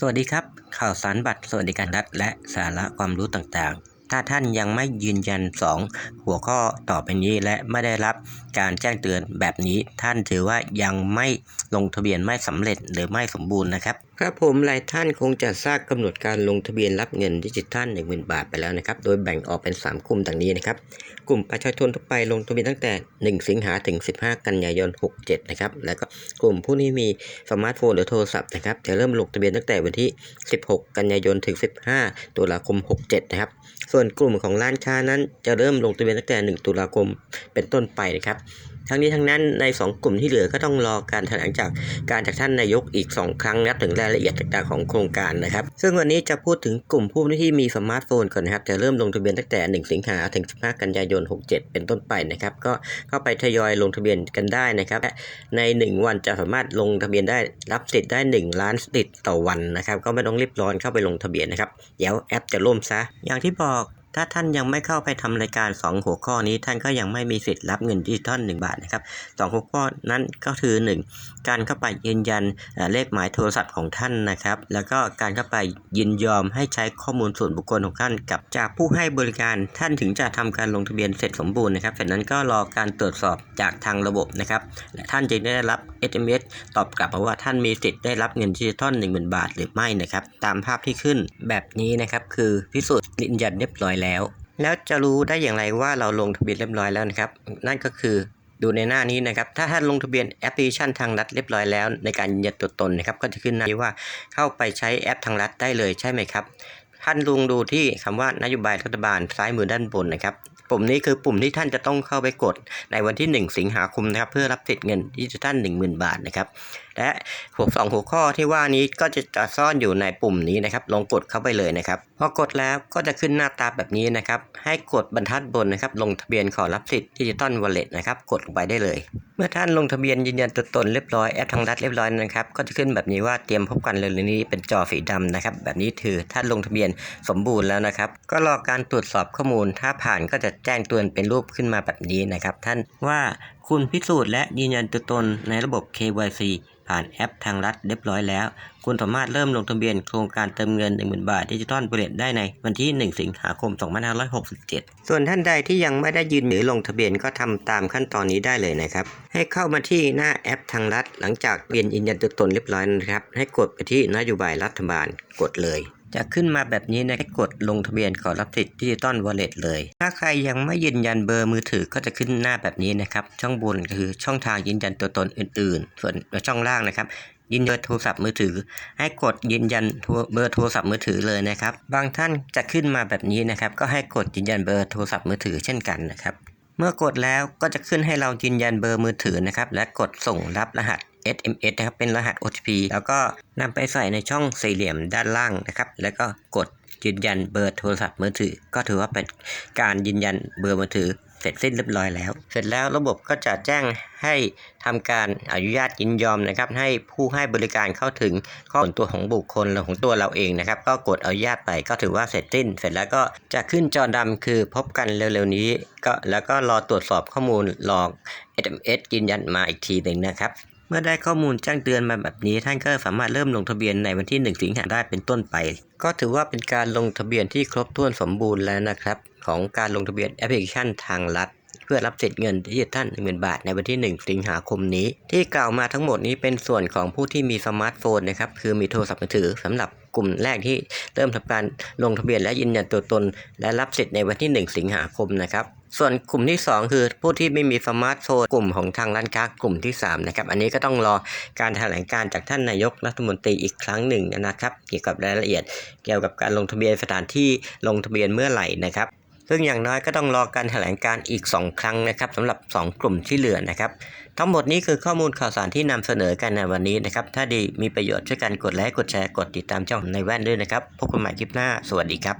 สวัสดีครับ ข่าวสารบัตรสวัสดิการรัฐและสาระความรู้ต่างๆ ถ้าท่านยังไม่ยืนยัน 2 หัวข้อต่อไปนี้และไม่ได้รับการแจ้งเตือนแบบนี้ ท่านถือว่ายังไม่ลงทะเบียนไม่สำเร็จหรือไม่สมบูรณ์นะครับครับผมหลายท่านคงจะทราบกำหนดการลงทะเบียนรับเงินดิจิทัล10,000 บาทไปแล้วนะครับ โดยแบ่งออกเป็น 3 กลุ่มดังนี้นะครับ กลุ่มประชาชนทั่วไปลงทะเบียนตั้งแต่ 1 สิงหาถึง 15 กันยายน 67 นะครับ แล้วก็กลุ่มผู้ที่มีสมาร์ทโฟนหรือโทรศัพท์นะครับจะเริ่มลงทะเบียนตั้งแต่วันที่ 16 กันยายนถึง 15 ตุลาคม 67 นะครับ ส่วนกลุ่มของร้านค้านั้นจะเริ่มลงทะเบียนตั้งแต่ 1 ตุลาคมเป็นต้นไปนะครับ ทั้งนี้ทั้งนั้นใน 2 กลุ่มที่เหลือก็ต้องรอการแถลงจากการจากท่านนายกอีก 2 ครั้งนับถึงรายละเอียดต่างๆของโครงการนะครับ ซึ่งวันนี้จะพูดถึงกลุ่มผู้ที่มีสมาร์ทโฟนก่อนนะครับ จะเริ่มลงทะเบียนตั้งแต่ 1 สิงหาถึง 15 กันยายน 67 เป็นต้นไปนะครับ ก็เข้าไปทยอยลงทะเบียนกันได้นะครับและใน 1 วันจะสามารถลงทะเบียนได้รับสิทธิ์ได้ 1 ล้านสิทธิ์ต่อวันนะครับ ก็ไม่ต้องรีบร้อนเข้าไปลงทะเบียนนะครับ เดี๋ยวแอปจะล่มซะ อย่างที่บอก ถ้าท่านยังไม่เข้าไปทำรายการ 2 หัวข้อนี้ ท่านก็ยังไม่มีสิทธิ์รับเงินดิจิทัล1บาทนะครับสองหัวข้อนั้นก็คือ 1 การเข้าไปยืนยันเลขหมายโทรศัพท์ของท่านนะครับ แล้วก็การเข้าไปยินยอมให้ใช้ข้อมูลส่วนบุคคลของท่านกับจากผู้ให้บริการท่านถึงจะทำการลงทะเบียนเสร็จสมบูรณ์นะครับจากนั้นก็รอการตรวจสอบจากทางระบบนะครับและท่านจะได้รับ SMS ตอบกลับมาว่าท่านมีสิทธิ์ได้รับเงินดิจิทัล10,000 บาทหรือไม่นะครับตามภาพที่ขึ้นแบบนี้นะครับคือพิสูจน์ยืนยันเรียบร้อยแล้วแล้วจะรู้ได้อย่างไรว่าเราลงทะเบียนเรียบร้อยแล้วนะครับ นั่นก็คือดูในหน้านี้นะครับ ถ้าท่านลงทะเบียนแอปพลิเคชันทางรัฐเรียบร้อยแล้ว ในการยืนยันตัวตนนะครับ ก็จะขึ้นหน้านี้ว่าเข้าไปใช้แอปทางรัฐได้เลยใช่ไหมครับ ท่านลงดูที่คำว่านโยบายรัฐบาลซ้ายมือด้านบนนะครับปุ่มนี้คือปุ่มที่ท่านจะต้องเข้าไปกดในวันที่ 1 สิงหาคมนะครับ เพื่อรับสิทธิ์เงินดิจิทัล10,000 บาทนะครับ และหัวสองหัวข้อที่ว่านี้ก็จะซ่อนอยู่ในปุ่มนี้นะครับ ลองกดเข้าไปเลยนะครับพอกดแล้วก็จะขึ้นหน้าตาแบบนี้นะครับ ให้กดบรรทัดบนนะครับ ลงทะเบียนขอรับสิทธิ์ดิจิตอลวอลเล็ตนะครับ กดลงไปได้เลย เมื่อท่านลงทะเบียนยืนยันตัวตนเรียบร้อยแอปทางรัฐเรียบร้อยนะครับ ก็จะขึ้นแบบนี้ว่าเตรียมพบกันเร็วๆนี้เป็นจอสีดำนะครับ แบบนี้ถือท่านลงทะเบียนสมบูรณ์แล้วนะครับ ก็รอการตรวจสอบข้อมูล ถ้าผ่านก็จะแจ้งเตือนเป็นรูปขึ้นมาแบบนี้นะครับ ท่านว่าคุณพิสูจน์และยืนยันตัวตนในระบบ KYC ผ่านแอปทางรัฐเรียบร้อยแล้ว คุณสามารถเริ่มลงทะเบียนโครงการเติมเงิน 10,000 บาทดิจิตอลเบรดได้ในวันที่ 1 สิงหาคม 2567 ส่วนท่านใดที่ยังไม่ได้ยืนหรือลงทะเบียนก็ทำตามขั้นตอนนี้ได้เลยนะครับ ให้เข้ามาที่หน้าแอปทางรัฐ หลังจากเปลี่ยนยืนยันตัวตนเรียบร้อยนะครับ ให้กดไปที่นโยบายรัฐบาลกดเลย จะขึ้นมาแบบนี้นะให้กดลงทะเบียนขอรับสิทธิ์ดิจิตอลวอลเล็ตเลย ถ้าใครยังไม่ยืนยันเบอร์มือถือก็จะขึ้นหน้าแบบนี้นะครับ ช่องบนคือช่องทางยืนยันตัวตนอื่น ๆ ส่วนช่องล่างนะครับยืนยันโทรศัพท์มือถือ ให้กดยืนยันเบอร์โทรศัพท์มือถือเลยนะครับ บางท่านจะขึ้นมาแบบนี้นะครับ ก็ให้กดยืนยันเบอร์โทรศัพท์มือถือเช่นกันนะครับ เมื่อกดแล้วก็จะขึ้นให้เรายืนยันเบอร์มือถือนะครับ และกดส่งรับรหัส SMS นะครับเป็นรหัส OTP แล้วก็นำไปใส่ในช่องสี่เหลี่ยมด้านล่างนะครับ แล้วก็กดยืนยันเบอร์โทรศัพท์มือถือ ก็ถือว่าเป็นการยืนยันเบอร์มือถือเสร็จสิ้นเรียบร้อยแล้ว เสร็จแล้วระบบก็จะแจ้งให้ทำการอนุญาตยินยอมนะครับ ให้ผู้ให้บริการเข้าถึงข้อส่วนตัวของบุคคลหรือของตัวเราเองนะครับ ก็กดอนุญาตไปก็ถือว่าเสร็จสิ้น เสร็จแล้วก็จะขึ้นจอดำคือพบกันเร็วๆนี้ ก็แล้วก็รอตรวจสอบข้อมูลลอ SMS ยืนยันมาอีกทีหนึ่งนะครับ เมื่อได้ข้อมูลแจ้งเตือนมาแบบนี้ท่านก็สามารถเริ่มลงทะเบียนในวันที่ 1 สิงหาได้เป็นต้นไป ก็ถือว่าเป็นการลงทะเบียนที่ครบถ้วนสมบูรณ์แล้วนะครับ ของการลงทะเบียนแอปพลิเคชันทางรัฐเพื่อรับสิทธิ์เงินดิจิทัล10,000 บาทในวันที่ 1 สิงหาคมนี้ ที่กล่าวมาทั้งหมดนี้เป็นส่วนของผู้ที่มีสมาร์ทโฟนนะครับคือมีโทรศัพท์มือถือสำหรับ กลุ่มแรกที่เริ่มทำการลงทะเบียนและยืนยันตัวตน และรับสิทธิ์ในวันที่ 1 สิงหาคมนะครับส่วนกลุ่มที่ 2 คือผู้ที่ไม่มีสมาร์ทโฟนกลุ่มของทางร้านค้ากลุ่มที่3นะครับอันนี้ก็ต้องรอการแถลงการจากท่านนายกรัฐมนตรีอีกครั้งหนึ่งนะครับ เกี่ยวกับรายละเอียด เกี่ยวกับการลงทะเบียนสถานที่ลงทะเบียนเมื่อไหร่นะครับซึ่งอย่างน้อยก็ต้องรอการแถลงการอีก 2 ครั้งนะครับสำหรับ 2 กลุ่มที่เหลือนะครับ ทั้งหมดนี้คือข้อมูลข่าวสารที่นำเสนอกันในวันนี้นะครับ ถ้าดีมีประโยชน์ช่วยกันกดไลค์กดแชร์กดติดตามช่องในแว่นด้วยนะครับ พบกันใหม่คลิปหน้า สวัสดีครับ